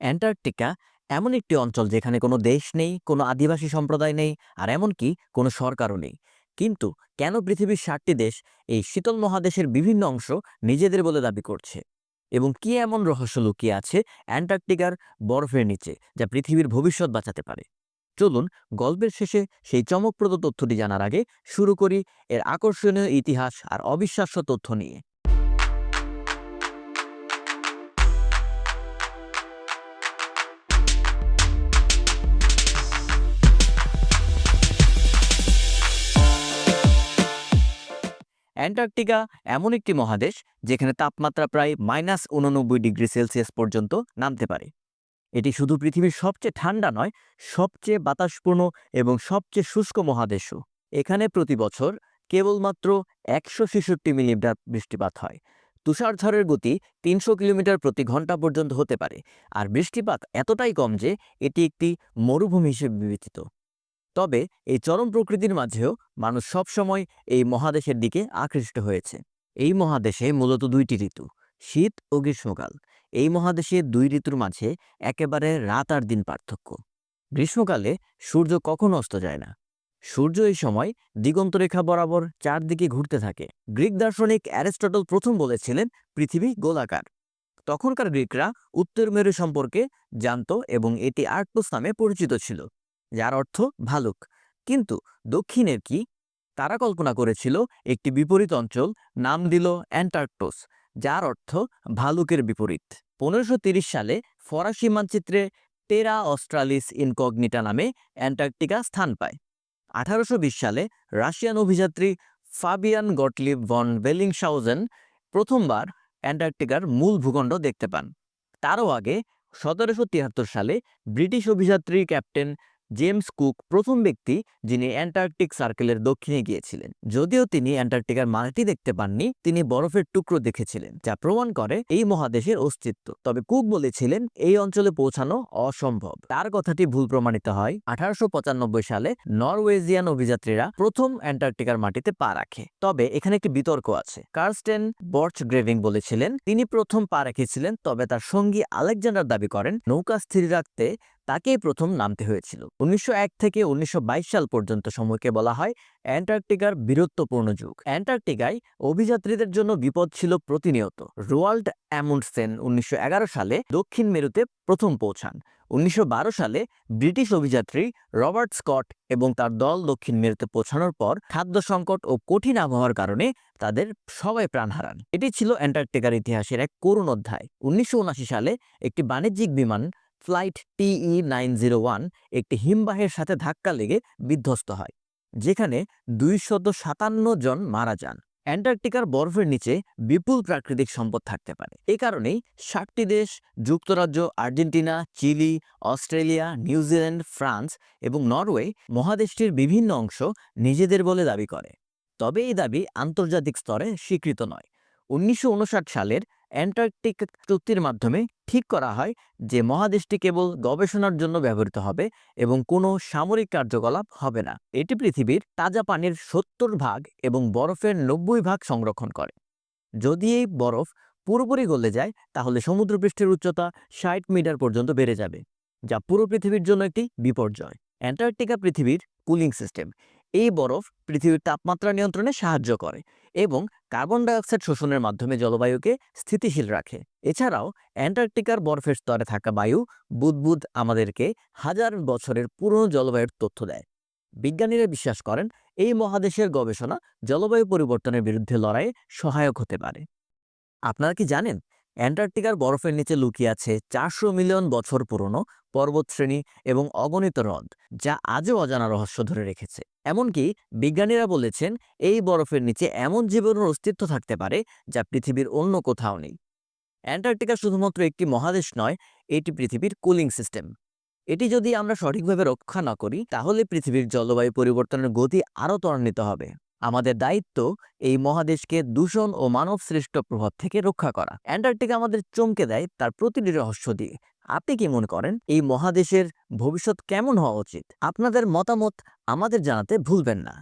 Antarctica এমন একটি অঞ্চল যেখানে কোনো দেশ নেই, কোনো আদিবাসী সম্প্রদায় নেই আর এমনকি কোনো সরকারও নেই। কিন্তু কেন পৃথিবীর ষাটটি দেশ এই শীতল মহাদেশের বিভিন্ন অংশ নিজেদের বলে দাবি করছে? এবং কি এমন রহস্য লুকিয়ে আছে অ্যান্টার্কটিকার বরফের নিচে যা পৃথিবীর ভবিষ্যৎ বাঁচাতে পারে? চলুন গল্পের শেষে সেই চমকপ্রদ তথ্যটি জানার আগে শুরু করি এর আকর্ষণীয় ইতিহাস আর অবিশ্বাস্য তথ্য নিয়ে। অ্যান্টার্কটিকা এমন একটি মহাদেশ যেখানে তাপমাত্রা প্রায় মাইনাস উননব্বই ডিগ্রি সেলসিয়াস পর্যন্ত নামতে পারে। এটি শুধু পৃথিবীর সবচেয়ে ঠান্ডা নয়, সবচেয়ে বাতাসপূর্ণ এবং সবচেয়ে শুষ্ক মহাদেশও। এখানে প্রতি বছর কেবলমাত্র একশো ছেষট্টি মিলিমিটার বৃষ্টিপাত হয়। তুষারঝড়ের গতি তিনশো কিলোমিটার প্রতি ঘণ্টা পর্যন্ত হতে পারে, আর বৃষ্টিপাত এতটাই কম যে এটি একটি মরুভূমি হিসেবে বিবেচিত। তবে এই চরম প্রকৃতির মাঝেও মানুষ সবসময় এই মহাদেশের দিকে আকৃষ্ট হয়েছে। এই মহাদেশে মূলত দুইটি ঋতু, শীত ও গ্রীষ্মকাল। এই মহাদেশে দুই ঋতুর মাঝে একেবারে রাত আর দিন পার্থক্য। গ্রীষ্মকালে সূর্য কখনো অস্ত যায় না। সূর্য এই সময় দিগন্তরেখা বরাবর চারদিকে ঘুরতে থাকে। গ্রিক দার্শনিক অ্যারিস্টটল প্রথম বলেছিলেন, পৃথিবী গোলাকার। তখনকার গ্রিকরা উত্তর মেরু সম্পর্কে জানত এবং এটি আর্কটোস নামে পরিচিত ছিল। যার অর্থ ভালুক। কিন্তু দক্ষিণের কি? তারা কল্পনা করেছিল একটি বিপরীত অঞ্চল নাম দিল অ্যান্টার্কটোস, যার অর্থ ভালুকের বিপরীত। পনেরোশো সালে ফরাসি মানচিত্রে টেরা অস্ট্রালিস ইনকগনিটা নামে অ্যান্টার্কটিকা স্থান পায়। আঠারোশো বিশ সালে রাশিয়ান অভিযাত্রী ফাবিয়ান গটলিভ ভন বেলিংশাউজেন প্রথমবার অ্যান্টার্কটিকার মূল ভূখণ্ড দেখতে পান। তারও আগে সতেরোশো তিয়াত্তর সালে ব্রিটিশ অভিযাত্রী ক্যাপ্টেন জেমস কুক প্রথম ব্যক্তি যিনি অ্যান্টার্কটিক সার্কেলের দক্ষিণে গিয়েছিলেন। যদিও তিনি অ্যান্টার্কটিকার মাটি দেখতে পাননি, তিনি বরফের টুকরো দেখেছিলেন, যা প্রমাণ করে এই মহাদেশের অস্তিত্ব। তবে কুক বলেছিলেন, এই অঞ্চলে পৌঁছানো অসম্ভব। তার কথাটি ভুল প্রমাণিত হয়। আঠারোশো পঁচানব্বই সালে নরওয়েজিয়ান অভিযাত্রীরা প্রথম অ্যান্টার্কটিকার মাটিতে পা রাখে। তবে এখানে একটি বিতর্ক আছে। কার্স্টেন বর্চ গ্রেভিং বলেছিলেন, তিনি প্রথম পা রেখেছিলেন, তবে তার সঙ্গী আলেকজান্ডার দাবি করেন, নৌকা স্থির রাখতে তাকেই প্রথম নামতে হয়েছিল। উনিশশো এক থেকে উনিশশো সাল পর্যন্ত সময়কে বলা হয় অ্যান্টার্কটিকার বীরত্বপূর্ণ যুগ। অ্যান্টার্কটিকায় অভিযাত্রীদের জন্য বিপদ ছিল প্রতিনিয়ত। রোয়াল্ড অ্যামুন্ডসেন উনিশশো সালে দক্ষিণ মেরুতে প্রথম পৌঁছান। উনিশশো সালে ব্রিটিশ অভিযাত্রী রবার্ট স্কট এবং তার দল দক্ষিণ মেরুতে পৌঁছানোর পর খাদ্য সংকট ও কঠিন আবহাওয়ার কারণে তাদের সবাই প্রাণ হারান। এটি ছিল অ্যান্টার্কটিকার ইতিহাসের এক করুণ অধ্যায়। উনিশশো সালে একটি বাণিজ্যিক বিমান flight TE nine zero one একটি হিমবাহের সাথে ধাক্কা লেগে বিধ্বস্ত হয়, যেখানে দুইশত সাতান্ন জন মারা যান। অ্যান্টার্কটিকার বরফের নিচে বিপুল প্রাকৃতিক সম্পদ থাকতে পারে। এ কারণেই ষাটটি দেশ, যুক্তরাজ্য, Argentina, Chile, Australia, New Zealand, France এবং নরওয়ে মহাদেশটির বিভিন্ন অংশ নিজেদের বলে দাবি করে। তবে এই দাবি আন্তর্জাতিক স্তরে স্বীকৃত নয়। উনিশশো সালের অ্যান্টার্কটিক চুক্তির মাধ্যমে ঠিক করা হয় যে মহাদেশটি কেবল গবেষণার জন্য ব্যবহৃত হবে এবং কোনো সামরিক কার্যকলাপ হবে না। এটি পৃথিবীর তাজা পানির সত্তর ভাগ এবং বরফের নব্বই ভাগ সংরক্ষণ করে। যদি এই বরফ পুরোপুরি গলে যায়, তাহলে সমুদ্রপৃষ্ঠের উচ্চতা ষাট মিটার পর্যন্ত বেড়ে যাবে, যা পুরো পৃথিবীর জন্য একটি বিপর্যয়। অ্যান্টার্কটিকা পৃথিবীর কুলিং সিস্টেম। এই বরফ পৃথিবীর তাপমাত্রা নিয়ন্ত্রণে সাহায্য করে। এবং কার্বন ডাইঅক্সাইড শোষণের মাধ্যমে জলবায়ুকে স্থিতিশীল রাখে। এছাড়াও, অ্যান্টার্কটিকার বরফের স্তরে থাকা বায়ু বুদবুদ আমাদেরকে হাজার বছরের পুরনো জলবায়ুর তথ্য দেয়। বিজ্ঞানীরা বিশ্বাস করেন, এই মহাদেশের গবেষণা জলবায়ু পরিবর্তনের বিরুদ্ধে লড়াইয়ে সহায়ক হতে পারে। আপনারা কি জানেন অ্যান্টার্কটিকার বরফের নিচে লুকিয়ে আছে চারশো মিলিয়ন বছর পুরনো পর্বতশ্রেণী এবং অগণিত হ্রদ, যা আজও অজানা রহস্য ধরে রেখেছে। এমনকি বিজ্ঞানীরা বলেছেন, এই বরফের নিচে এমন জীবনের অস্তিত্ব থাকতে পারে যা পৃথিবীর অন্য কোথাও নেই। অ্যান্টার্কটিকা শুধুমাত্র একটি মহাদেশ নয়, এটি পৃথিবীর কুলিং সিস্টেম। এটি যদি আমরা সঠিকভাবে রক্ষা না করি, তাহলে পৃথিবীর জলবায়ু পরিবর্তনের গতি আরও ত্বরান্বিত হবে। আমাদের দায়িত্ব এই মহাদেশকে দূষণ ও মানব সৃষ্ট প্রভাব থেকে রক্ষা করা। অ্যান্টার্কটিকা আমাদের চমকে দেয় তার প্রতিটি রহস্য দিয়ে। আপনি কি মনে করেন, এই মহাদেশের ভবিষ্যৎ কেমন হওয়া উচিত? আপনাদের মতামত আমাদের জানাতে ভুলবেন না।